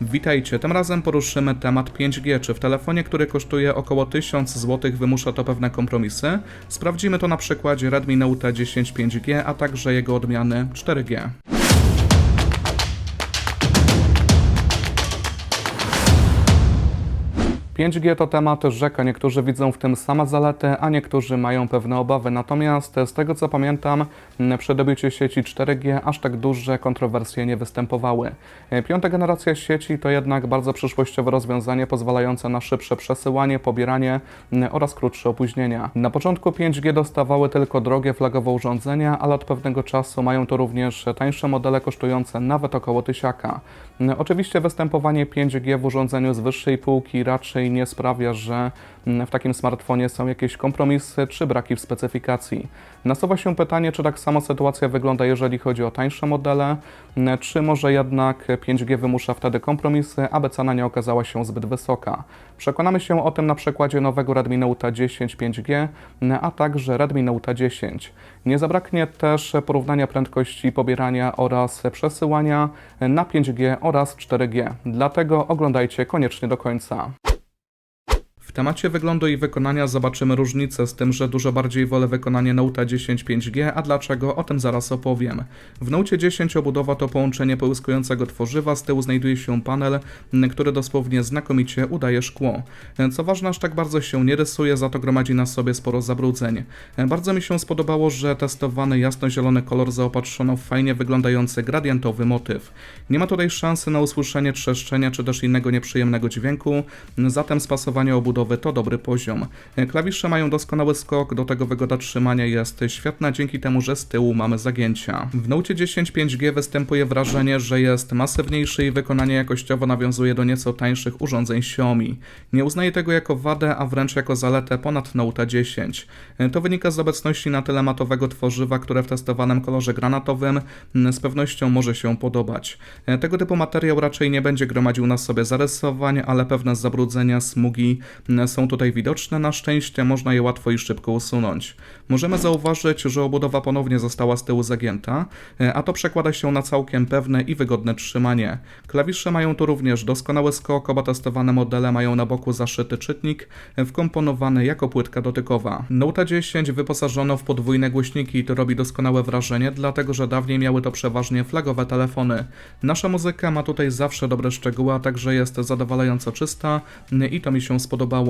Witajcie, tym razem poruszymy temat 5G. Czy w telefonie, który kosztuje około 1000 zł wymusza to pewne kompromisy? Sprawdzimy to na przykładzie Redmi Note 10 5G, a także jego odmiany 4G. 5G to temat rzeka. Niektórzy widzą w tym same zalety, a niektórzy mają pewne obawy. Natomiast z tego co pamiętam, przy dobyciu sieci 4G aż tak duże kontrowersje nie występowały. Piąta generacja sieci to jednak bardzo przyszłościowe rozwiązanie pozwalające na szybsze przesyłanie, pobieranie oraz krótsze opóźnienia. Na początku 5G dostawały tylko drogie flagowe urządzenia, ale od pewnego czasu mają to również tańsze modele kosztujące nawet około tysiaka. Oczywiście występowanie 5G w urządzeniu z wyższej półki raczej nie sprawia, że mm, w takim smartfonie są jakieś kompromisy czy braki w specyfikacji. Nasuwa się pytanie, czy tak samo sytuacja wygląda, jeżeli chodzi o tańsze modele, m, czy może jednak 5G wymusza wtedy kompromisy, aby cena nie okazała się zbyt wysoka. Przekonamy się o tym na przykładzie nowego Redmi Note 10 5G, m, a także Redmi Note 10. Nie zabraknie też porównania prędkości pobierania oraz przesyłania na 5G oraz 4G. Dlatego oglądajcie koniecznie do końca. Temacie wyglądu i wykonania zobaczymy różnicę z tym, że dużo bardziej wolę wykonanie Note 10 5G, a dlaczego o tym zaraz opowiem. W Note 10 obudowa to połączenie połyskującego tworzywa, z tyłu znajduje się panel, który dosłownie znakomicie udaje szkło. Co ważne, aż tak bardzo się nie rysuje, za to gromadzi na sobie sporo zabrudzeń. Bardzo mi się spodobało, że testowany jasno-zielony kolor zaopatrzono w fajnie wyglądający gradientowy motyw. Nie ma tutaj szansy na usłyszenie trzeszczenia czy też innego nieprzyjemnego dźwięku, zatem spasowanie obudowy to dobry poziom. E, Klawisze mają doskonały skok, do tego wygoda trzymania jest świetna dzięki temu, że z tyłu mamy zagięcia. W Note 10 5G występuje wrażenie, że jest masywniejszy i wykonanie jakościowo nawiązuje do nieco tańszych urządzeń Xiaomi. Nie uznaję tego jako wadę, a wręcz jako zaletę ponad Note 10. E, To wynika z obecności na tyle matowego tworzywa, które w testowanym kolorze granatowym m, z pewnością może się podobać. E, Tego typu materiał raczej nie będzie gromadził na sobie zarysowań, ale pewne zabrudzenia, smugi są tutaj widoczne. Na szczęście można je łatwo i szybko usunąć. Możemy zauważyć, że obudowa ponownie została z tyłu zagięta, e, a to przekłada się na całkiem pewne i wygodne trzymanie. Klawisze mają tu również doskonały skok, oba testowane modele mają na boku zaszyty czytnik, e, wkomponowany jako płytka dotykowa. Note 10 wyposażono w podwójne głośniki i to robi doskonałe wrażenie, dlatego że dawniej miały to przeważnie flagowe telefony. Nasza muzyka ma tutaj zawsze dobre szczegóły, a także jest zadowalająco czysta m, i to mi się spodobało.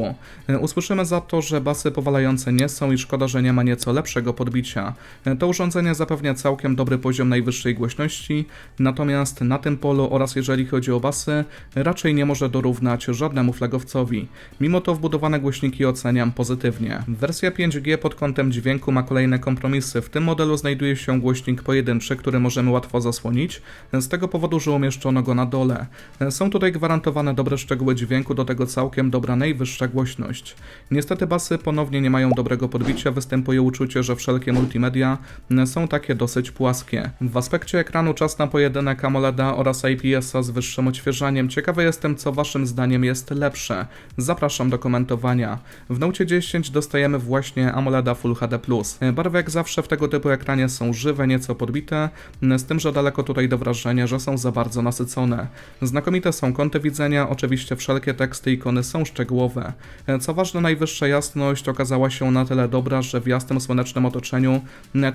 E, Usłyszymy za to, że basy powalające nie są i szkoda, że nie ma nieco lepszego podbicia. To urządzenie zapewnia całkiem dobry poziom najwyższej głośności, natomiast na tym polu oraz jeżeli chodzi o basy, raczej nie może dorównać żadnemu flagowcowi. Mimo to wbudowane głośniki oceniam pozytywnie. Wersja 5G pod kątem dźwięku ma kolejne kompromisy. W tym modelu znajduje się głośnik pojedynczy, który możemy łatwo zasłonić, z tego powodu, że umieszczono go na dole. Są tutaj gwarantowane dobre szczegóły dźwięku, do tego całkiem dobra najwyższa głośność. Niestety basy ponownie nie mają dobrego podbicia, występuje uczucie, że wszelkie multimedia m, są takie dosyć płaskie. W aspekcie ekranu czas na pojedynek AMOLEDa oraz IPS-a z wyższym odświeżaniem. Ciekawy jestem, co waszym zdaniem jest lepsze. Zapraszam do komentowania. W Note 10 dostajemy właśnie AMOLEDa Full HD+. Barwy jak zawsze w tego typu ekranie są żywe, nieco podbite, m, z tym, że daleko tutaj do wrażenia, że są za bardzo nasycone. Znakomite są kąty widzenia, oczywiście wszelkie teksty i ikony są szczegółowe. Co ważne, najwyższa jasność okazała się na tyle dobra, że w jasnym słonecznym otoczeniu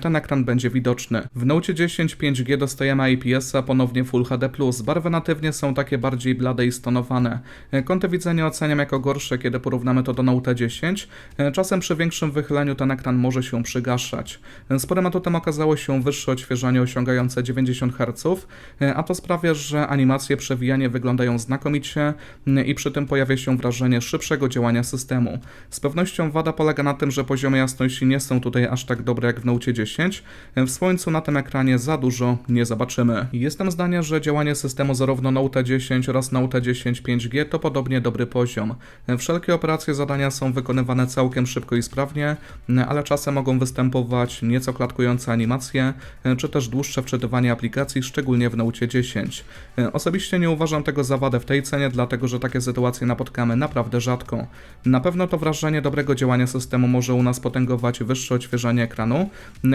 ten ekran będzie widoczny. W Note 10 5G dostajemy IPS-a ponownie Full HD+. Barwy natywnie są takie bardziej blade i stonowane. Kąty widzenia oceniam jako gorsze, kiedy porównamy to do Note 10. E, Czasem przy większym wychyleniu ten ekran może się przygaszać. Sporym atutem okazało się wyższe odświeżanie osiągające 90 Hz, a to sprawia, że animacje przewijanie wyglądają znakomicie i przy tym pojawia się wrażenie szybszego działania systemu. Z pewnością wada polega na tym, że poziomy jasności nie są tutaj aż tak dobre jak w Note 10. E, W słońcu na tym ekranie za dużo nie zobaczymy. Jestem zdania, że działanie systemu zarówno Note 10 oraz Note 10 5G to podobnie dobry poziom. Wszelkie operacje zadania są wykonywane całkiem szybko i sprawnie, ale czasem mogą występować nieco klatkujące animacje, czy też dłuższe wczytywanie aplikacji, szczególnie w Note 10. E, Osobiście nie uważam tego za wadę w tej cenie, dlatego że takie sytuacje napotkamy naprawdę rzadko. Na pewno to wrażenie dobrego działania systemu może u nas potęgować wyższe odświeżanie ekranu,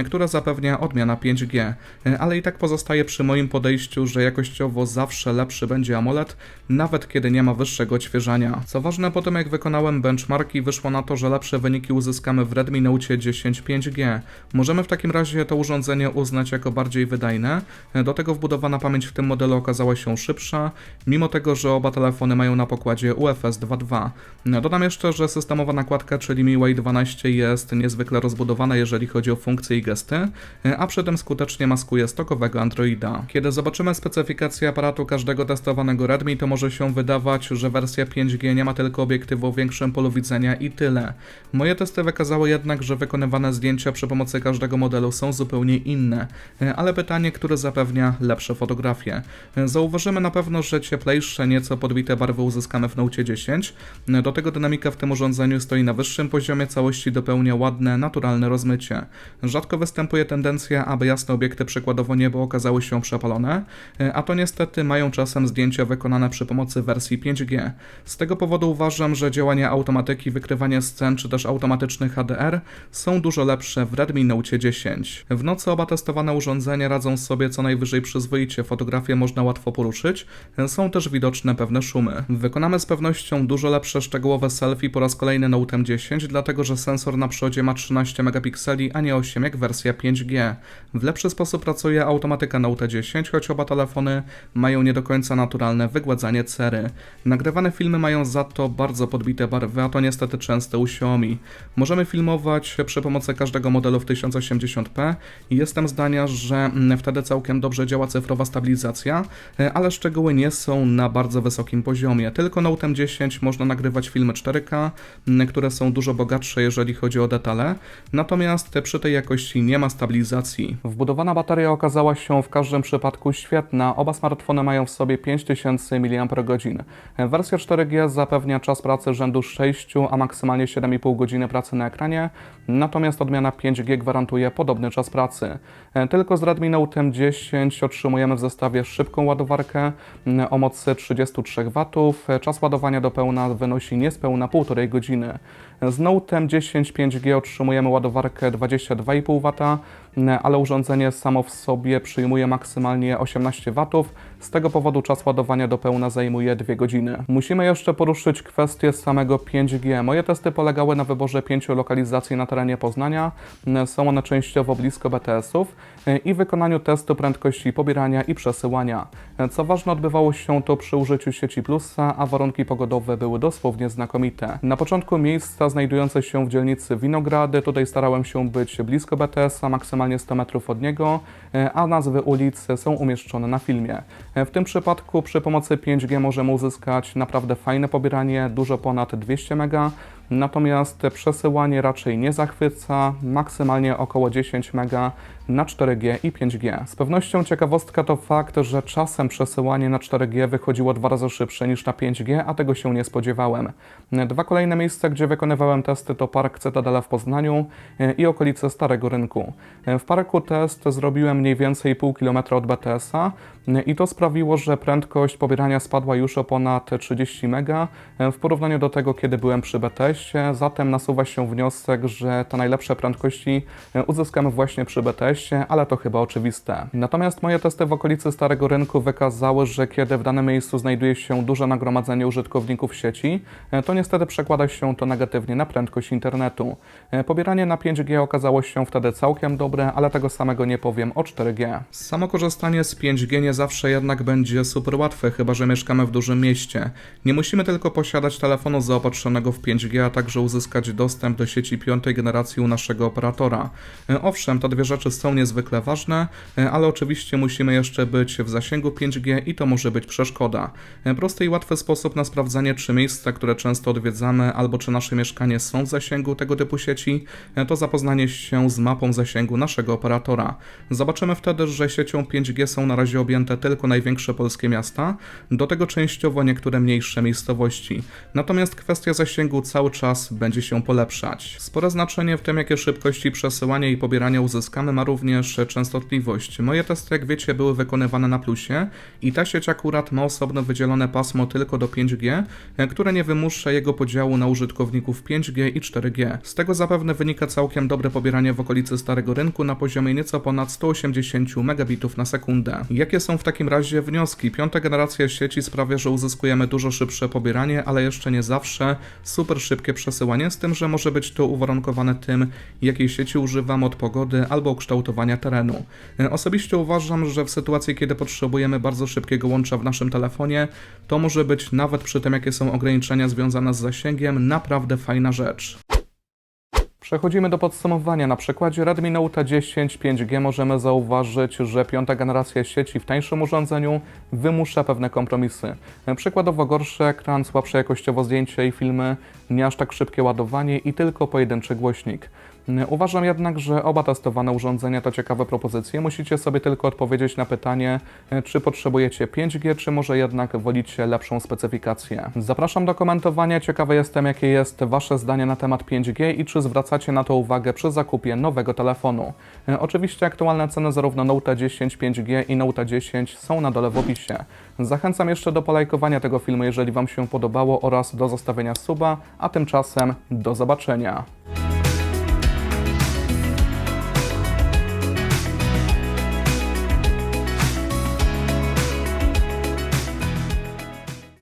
które zapewnia odmiana 5G, ale i tak pozostaje przy moim podejściu, że jakościowo zawsze lepszy będzie AMOLED, nawet kiedy nie ma wyższego odświeżania. Co ważne, po tym jak wykonałem benchmarki, wyszło na to, że lepsze wyniki uzyskamy w Redmi Note 10 5G. Możemy w takim razie to urządzenie uznać jako bardziej wydajne. Do tego wbudowana pamięć w tym modelu okazała się szybsza, mimo tego, że oba telefony mają na pokładzie UFS 2.2. Dodam jeszcze, że systemowa nakładka, czyli MIUI 12 jest niezwykle rozbudowana, jeżeli chodzi o funkcje i gesty, a przy tym skutecznie maskuje stokowego Androida. Kiedy zobaczymy specyfikację aparatu każdego testowanego Redmi, to może się wydawać, że wersja 5G nie ma tylko obiektywu o większym polu widzenia i tyle. Moje testy wykazały jednak, że wykonywane zdjęcia przy pomocy każdego modelu są zupełnie inne, ale pytanie, które zapewnia lepsze fotografie. Zauważymy na pewno, że cieplejsze, nieco podbite barwy uzyskamy w Note 10. Do tego dynamika w tym urządzeniu stoi na wyższym poziomie, całości dopełnia ładne, naturalne rozmycie. Rzadko występuje tendencja, aby jasne obiekty przykładowo niebo okazały się przepalone, a to niestety mają czasem zdjęcia wykonane przy pomocy wersji 5G. Z tego powodu uważam, że działania automatyki, wykrywanie scen czy też automatyczny HDR są dużo lepsze w Redmi Note 10. W nocy oba testowane urządzenia radzą sobie co najwyżej przyzwoicie, fotografię można łatwo poruszyć, są też widoczne pewne szumy. Wykonamy z pewnością dużo lepsze szczegółowe selfie po raz kolejny Note 10, dlatego że sensor na przodzie ma 13 megapikseli, a nie 8 jak wersja 5G. W lepszy sposób pracuje automatyka Note 10, choć oba telefony mają nie do końca naturalne wygładzanie cery. Nagrywane filmy mają za to bardzo podbite barwy, a to niestety częste u Xiaomi. Możemy filmować przy pomocy każdego modelu w 1080p i jestem zdania, że wtedy całkiem dobrze działa cyfrowa stabilizacja, ale szczegóły nie są na bardzo wysokim poziomie. Tylko Note 10 można nagrywać filmy 4K, które są dużo bogatsze jeżeli chodzi o detale, natomiast przy tej jakości nie ma stabilizacji. Wbudowana bateria okazała się w każdym przypadku świetna. Oba smartfony mają w sobie 5000 mAh. Wersja 4G zapewnia czas pracy rzędu 6, a maksymalnie 7,5 godziny pracy na ekranie, natomiast odmiana 5G gwarantuje podobny czas pracy. Tylko z Redmi Note 10 otrzymujemy w zestawie szybką ładowarkę o mocy 33 W. Czas ładowania do pełna wynosi niespełna 1,5 godziny. Z Note 10 5G otrzymujemy ładowarkę 22,5 W, ale urządzenie samo w sobie przyjmuje maksymalnie 18 W. Z tego powodu czas ładowania do pełna zajmuje 2 godziny. Musimy jeszcze poruszyć kwestię samego 5G. Moje testy polegały na wyborze pięciu lokalizacji na terenie Poznania. Są one częściowo blisko BTS-ów i wykonaniu testu prędkości pobierania i przesyłania. Co ważne, odbywało się to przy użyciu sieci Plusa, a warunki pogodowe były dosłownie znakomite. Na początku miejsca znajdujące się w dzielnicy Winogrady, tutaj starałem się być blisko BTS-a, maksymalnie 100 metrów od niego, a nazwy ulic są umieszczone na filmie. W tym przypadku przy pomocy 5G możemy uzyskać naprawdę fajne pobieranie, dużo ponad 200 MB, natomiast przesyłanie raczej nie zachwyca, maksymalnie około 10 MB na 4G i 5G. Z pewnością ciekawostka to fakt, że czasem przesyłanie na 4G wychodziło dwa razy szybsze niż na 5G, a tego się nie spodziewałem. Dwa kolejne miejsca, gdzie wykonywałem testy to Park Cytadela w Poznaniu i okolice Starego Rynku. W parku test zrobiłem mniej więcej pół kilometra od BTS-a i to sprawiło, że prędkość pobierania spadła już o ponad 30 MB w porównaniu do tego, kiedy byłem przy BTS-ie, zatem nasuwa się wniosek, że te najlepsze prędkości uzyskamy właśnie przy Ale to chyba oczywiste. Natomiast moje testy w okolicy Starego Rynku wykazały, że kiedy w danym miejscu znajduje się duże nagromadzenie użytkowników sieci, to niestety przekłada się to negatywnie na prędkość internetu. Pobieranie na 5G okazało się wtedy całkiem dobre, ale tego samego nie powiem o 4G. Samo korzystanie z 5G nie zawsze jednak będzie super łatwe, chyba że mieszkamy w dużym mieście. Nie musimy tylko posiadać telefonu zaopatrzonego w 5G, a także uzyskać dostęp do sieci piątej generacji u naszego operatora. Owszem, te dwie rzeczy są niezwykle ważne, ale oczywiście musimy jeszcze być w zasięgu 5G i to może być przeszkoda. Prosty i łatwy sposób na sprawdzanie, czy miejsca, które często odwiedzamy, albo czy nasze mieszkanie są w zasięgu tego typu sieci, to zapoznanie się z mapą zasięgu naszego operatora. Zobaczymy wtedy, że siecią 5G są na razie objęte tylko największe polskie miasta, do tego częściowo niektóre mniejsze miejscowości. Natomiast kwestia zasięgu cały czas będzie się polepszać. Spore znaczenie w tym, jakie szybkości przesyłania i pobierania uzyskamy ma również również częstotliwość. Moje testy, jak wiecie, były wykonywane na plusie i ta sieć akurat ma osobno wydzielone pasmo tylko do 5G, e, które nie wymusza jego podziału na użytkowników 5G i 4G. Z tego zapewne wynika całkiem dobre pobieranie w okolicy Starego Rynku na poziomie nieco ponad 180 megabitów na sekundę. Jakie są w takim razie wnioski? Piąta generacja sieci sprawia, że uzyskujemy dużo szybsze pobieranie, ale jeszcze nie zawsze super szybkie przesyłanie, z tym, że może być to uwarunkowane tym, jakiej sieci używamy od pogody albo terenu. E, Osobiście uważam, że w sytuacji, kiedy potrzebujemy bardzo szybkiego łącza w naszym telefonie, to może być nawet przy tym, jakie są ograniczenia związane z zasięgiem, naprawdę fajna rzecz. Przechodzimy do podsumowania. Na przykładzie Redmi Note 10 5G możemy zauważyć, że piąta generacja sieci w tańszym urządzeniu wymusza pewne kompromisy. Przykładowo gorszy ekran, słabsze jakościowo zdjęcia i filmy, nie aż tak szybkie ładowanie i tylko pojedynczy głośnik. Uważam jednak, że oba testowane urządzenia to ciekawe propozycje. Musicie sobie tylko odpowiedzieć na pytanie, czy potrzebujecie 5G, czy może jednak wolicie lepszą specyfikację. Zapraszam do komentowania. Ciekawy jestem, jakie jest Wasze zdanie na temat 5G i czy zwracacie na to uwagę przy zakupie nowego telefonu. E, Oczywiście aktualne ceny zarówno Note 10 5G i Note 10 są na dole w opisie. Zachęcam jeszcze do polajkowania tego filmu, jeżeli Wam się podobało oraz do zostawienia suba, a tymczasem do zobaczenia.